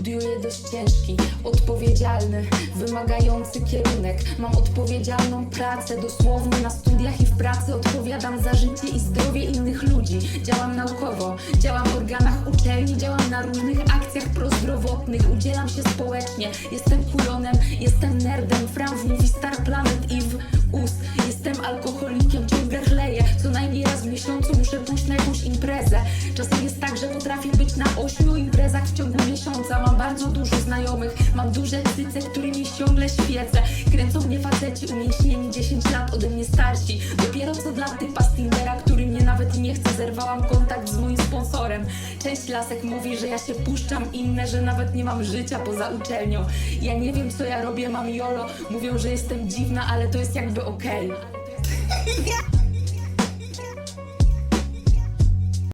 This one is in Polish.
Studiuję dość ciężki, odpowiedzialny, wymagający kierunek. Mam odpowiedzialną pracę, dosłownie na studiach i w pracy odpowiadam za życie i zdrowie innych ludzi. Działam naukowo, działam w organach uczelni, działam na różnych akcjach prozdrowotnych, udzielam się społecznie. Jestem kujonem, jestem nerdem, Franz mówi Star Planet i w us. Jestem alkoholikiem, ciągle chleję. Co najmniej raz w miesiącu muszę pójść na jakąś imprezę. Czasem jest tak, że potrafię być na ośmiu imprezach w ciągu miesiąca. Mam bardzo dużo znajomych, mam duże cyce, którymi ciągle świecę. Kręcą mnie faceci umieśnieni 10 lat ode mnie starsi. Dopiero co dla typa z Tindera, który mnie nawet nie chce, zerwałam kontakt z moim sponsorem. Część lasek mówi, że ja się puszczam, inne, że nawet nie mam życia poza uczelnią. Ja nie wiem, co ja robię, mam jolo. Mówią, że jestem dziwna, ale to jest jakby okej.